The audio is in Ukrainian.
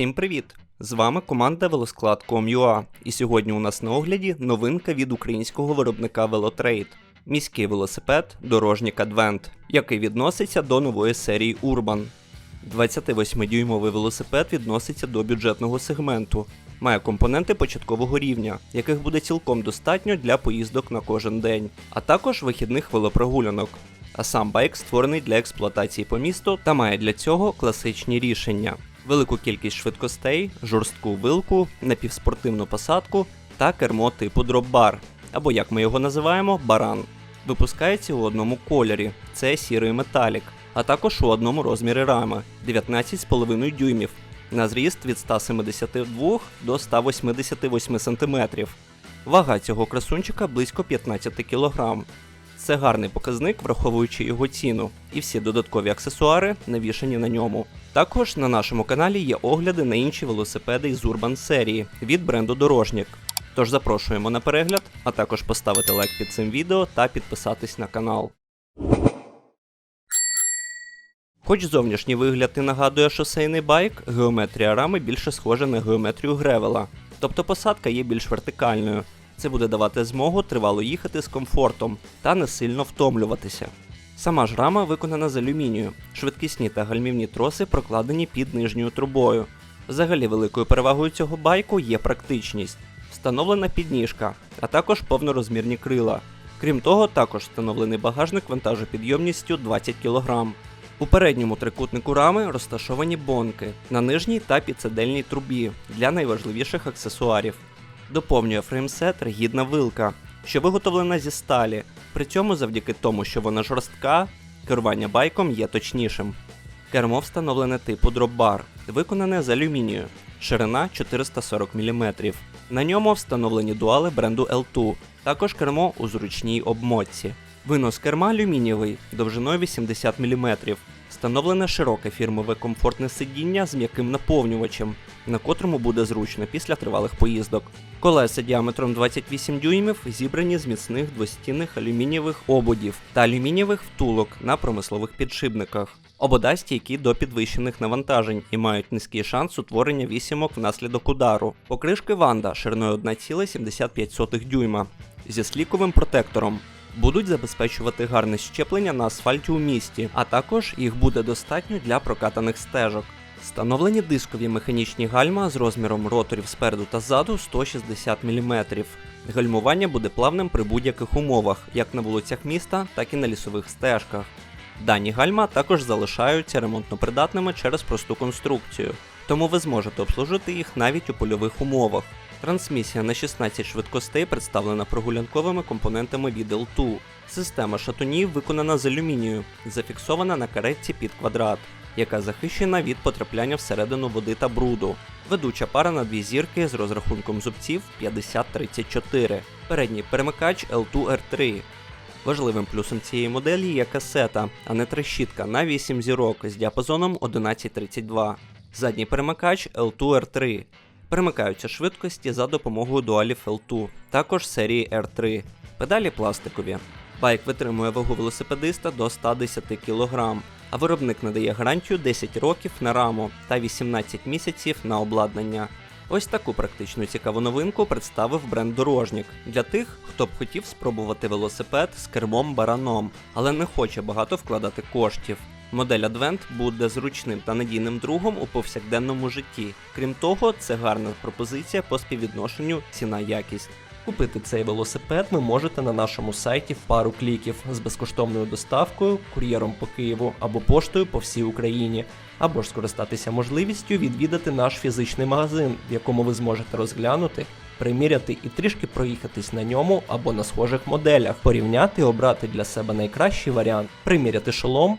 Всім привіт! З вами команда Велосклад.com.ua і сьогодні у нас на огляді новинка від українського виробника Velotrade. Міський велосипед Дорожнік Advent, який відноситься до нової серії Urban. 28-дюймовий велосипед відноситься до бюджетного сегменту, має компоненти початкового рівня, яких буде цілком достатньо для поїздок на кожен день, а також вихідних велопрогулянок. А сам байк створений для експлуатації по місту та має для цього класичні рішення: велику кількість швидкостей, жорстку вилку, напівспортивну посадку та кермо типу дроп-бар, або як ми його називаємо, баран. Випускається у одному кольорі це сірий металік, а також у одному розмірі рами 19,5 дюймів на зріст від 172 до 188 см. Вага цього красунчика близько 15 кг. Це гарний показник, враховуючи його ціну, і всі додаткові аксесуари навішані на ньому. Також на нашому каналі є огляди на інші велосипеди із Urban серії від бренду Дорожнік. Тож запрошуємо на перегляд, а також поставити лайк під цим відео та підписатись на канал. Хоч зовнішній вигляд і нагадує шосейний байк, геометрія рами більше схожа на геометрію гревела, тобто посадка є більш вертикальною. Це буде давати змогу тривало їхати з комфортом та не сильно втомлюватися. Сама ж рама виконана з алюмінію, швидкісні та гальмівні троси прокладені під нижньою трубою. Взагалі великою перевагою цього байку є практичність, встановлена підніжка, а також повнорозмірні крила. Крім того, також встановлений багажник вантажопідйомністю 20 кг. У передньому трикутнику рами розташовані бонки на нижній та підседельній трубі для найважливіших аксесуарів. Доповнює фреймсет ригідна вилка, що виготовлена зі сталі. При цьому, завдяки тому, що вона жорстка, керування байком є точнішим. Кермо встановлене типу дропбар, виконане з алюмінію, ширина 440 мм. На ньому встановлені дуали бренду L2, також кермо у зручній обмотці. Винос керма алюмінієвий довжиною 80 мм. Встановлене широке фірмове комфортне сидіння з м'яким наповнювачем, на котрому буде зручно після тривалих поїздок. Колеса діаметром 28 дюймів зібрані з міцних двостінних алюмінієвих ободів та алюмінієвих втулок на промислових підшипниках. Обода стійкі до підвищених навантажень і мають низький шанс утворення вісімок внаслідок удару. Покришки Ванда шириною 1,75 дюйма зі сліковим протектором будуть забезпечувати гарне щеплення на асфальті у місті, а також їх буде достатньо для прокатаних стежок. Встановлені дискові механічні гальма з розміром роторів спереду та ззаду 160 мм. Гальмування буде плавним при будь-яких умовах, як на вулицях міста, так і на лісових стежках. Дані гальма також залишаються ремонтно придатними через просту конструкцію, тому ви зможете обслужити їх навіть у польових умовах. Трансмісія на 16 швидкостей представлена прогулянковими компонентами від L2. Система шатунів виконана з алюмінію, зафіксована на каретці під квадрат, яка захищена від потрапляння всередину води та бруду. Ведуча пара на дві зірки з розрахунком зубців 50-34. Передній перемикач L2R3. Важливим плюсом цієї моделі є касета, а не трещітка на 8 зірок з діапазоном 1132. Задній перемикач L2R3. Перемикаються швидкості за допомогою дуалів L2, також серії R3. Педалі пластикові. Байк витримує вагу велосипедиста до 110 кг, а виробник надає гарантію 10 років на раму та 18 місяців на обладнання. Ось таку практичну цікаву новинку представив бренд Дорожнік для тих, хто б хотів спробувати велосипед з кермом бараном, але не хоче багато вкладати коштів. Модель Advent буде зручним та надійним другом у повсякденному житті. Крім того, це гарна пропозиція по співвідношенню ціна-якість. Купити цей велосипед ви можете на нашому сайті в пару кліків з безкоштовною доставкою, кур'єром по Києву або поштою по всій Україні, або ж скористатися можливістю відвідати наш фізичний магазин, в якому ви зможете розглянути, приміряти і трішки проїхатись на ньому або на схожих моделях, порівняти обрати для себе найкращий варіант, приміряти шолом.